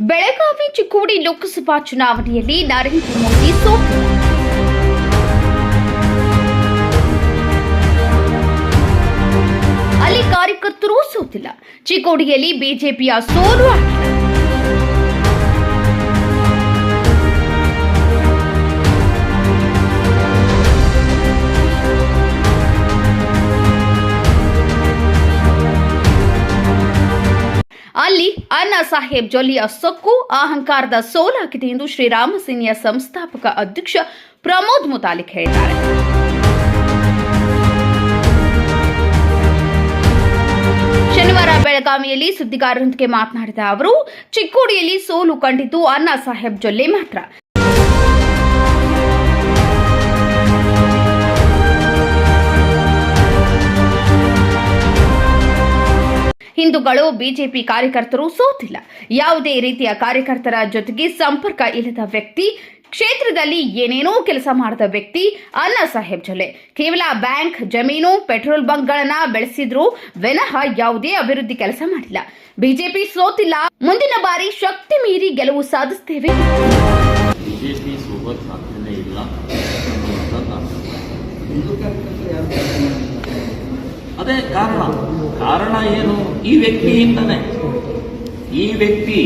ಬೆಳಗಾವಿ ಚಿಕ್ಕೋಡಿ ಲೋಕಸಭಾ ಚುನಾವಣೆಯಲ್ಲಿ ನರೇಂದ್ರ ಮೋದಿ ಸೋತು. ಅಲ್ಲಿ ಕಾರ್ಯಕರ್ತರು ಸೋತಿಲ್ಲ. ಚಿಕ್ಕೋಡಿಯಲ್ಲಿ ಬಿಜೆಪಿಯ ಸೋಲು ಆಗಿಲ್ಲ ಅಲ್ಲಿ ಅಣ್ಣಾ ಸಾಹೇಬ್ ಜೊಲ್ಲಿಯ ಸೊಕ್ಕು ಅಹಂಕಾರದ ಸೋಲಾಗಿದೆ ಎಂದು ಶ್ರೀರಾಮ ಸೇನೆಯ ಸಂಸ್ಥಾಪಕ ಅಧ್ಯಕ್ಷ ಪ್ರಮೋದ್ ಮುತಾಲಿಕ್ ಹೇಳಿದ್ದಾರೆ. ಶನಿವಾರ ಬೆಳಗಾವಿಯಲ್ಲಿ ಸುದ್ದಿಗಾರರೊಂದಿಗೆ ಮಾತನಾಡಿದ ಅವರು, ಚಿಕ್ಕೋಡಿಯಲ್ಲಿ ಸೋಲು ಕಂಡಿದ್ದು ಅಣ್ಣಾ ಸಾಹೇಬ್ ಜೊಲ್ಲೆ ಮಾತ್ರ. ಹಿಂದೂಗಳು ಬಿಜೆಪಿ ಕಾರ್ಯಕರ್ತರು ಸೋತಿಲ್ಲ. ಯಾವುದೇ ರೀತಿಯ ಕಾರ್ಯಕರ್ತರ ಜೊತೆಗೆ ಸಂಪರ್ಕ ಇಲ್ಲದ ವ್ಯಕ್ತಿ ಕ್ಷೇತ್ರದಲ್ಲಿ ಏನೇನೋ ಕೆಲಸ ಮಾಡಿದ ವ್ಯಕ್ತಿ ಅಣ್ಣಾ ಸಾಹೇಬ್ ಜೊಲ್ಲೆ. ಕೇವಲ ಬ್ಯಾಂಕ್ ಜಮೀನು ಪೆಟ್ರೋಲ್ ಬಂಕ್ಗಳನ್ನ ಬೆಳೆಸಿದ್ರು ವಿನಃ ಯಾವುದೇ ಅಭಿವೃದ್ಧಿ ಕೆಲಸ ಮಾಡಿಲ್ಲ. ಬಿಜೆಪಿ ಸೋತಿಲ್ಲ. ಮುಂದಿನ ಬಾರಿ ಶಕ್ತಿ ಮೀರಿ ಗೆಲುವು ಸಾಧಿಸ್ತೇವೆ. ಇಲ್ಲ. ಅದೇ ಕಾರಣ. ಕಾರಣ ಏನು? ಈ ವ್ಯಕ್ತಿಯಿಂದನೇ. ಈ ವ್ಯಕ್ತಿ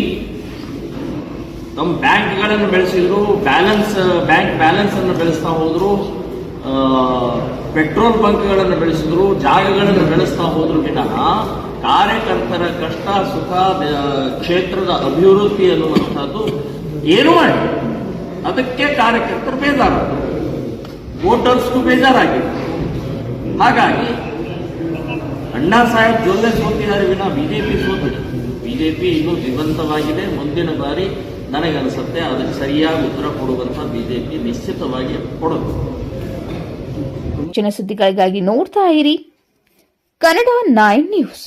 ತಮ್ಮ ಬ್ಯಾಂಕ್ಗಳನ್ನು ಬೆಳೆಸಿದ್ರು, ಬ್ಯಾಲೆನ್ಸ್, ಬ್ಯಾಂಕ್ ಬ್ಯಾಲೆನ್ಸ್ ಅನ್ನು ಬೆಳೆಸ್ತಾ ಹೋದ್ರು ಪೆಟ್ರೋಲ್ ಬಂಕ್ಗಳನ್ನು ಬೆಳೆಸಿದ್ರು, ಜಾಗಗಳನ್ನು ಬೆಳೆಸ್ತಾ ಹೋದ್ರು ವಿನಃ ಕಾರ್ಯಕರ್ತರ ಕಷ್ಟ, ಸುಖ ಕ್ಷೇತ್ರದ ಅಭಿವೃದ್ಧಿ ಅನ್ನುವಂಥದ್ದು ಏನು ಮಾಡಿ ಅದಕ್ಕೆ ಕಾರ್ಯಕರ್ತರು ಬೇಜಾರಾದರು. ವೋಟರ್ಸ್ಗೂ ಬೇಜಾರಾಗಿದೆ. ಹಾಗಾಗಿ ಅಣ್ಣಾ ಸಾಹೇಬ್ ಜೊಲ್ಲೆ ಸೋತಿದ್ದಾರೆ ವಿನ ಬಿಜೆಪಿ ಜೆ ಬಿಜೆಪಿ ಇನ್ನೂ ಜೀವಂತವಾಗಿದೆ ಮುಂದಿನ ಬಾರಿ ನನಗನ್ಸುತ್ತೆ, ಅದಕ್ಕೆ ಸರಿಯಾಗಿ ಉತ್ತರ ಕೊಡುವಂತ ಬಿಜೆಪಿ ನಿಶ್ಚಿತವಾಗಿ ಹೆಚ್ಚಿನ ಸುದ್ದಿಗಾಗಿ ನೋಡ್ತಾ ಇರಿ ಕನ್ನಡ ನೈನ್ ನ್ಯೂಸ್.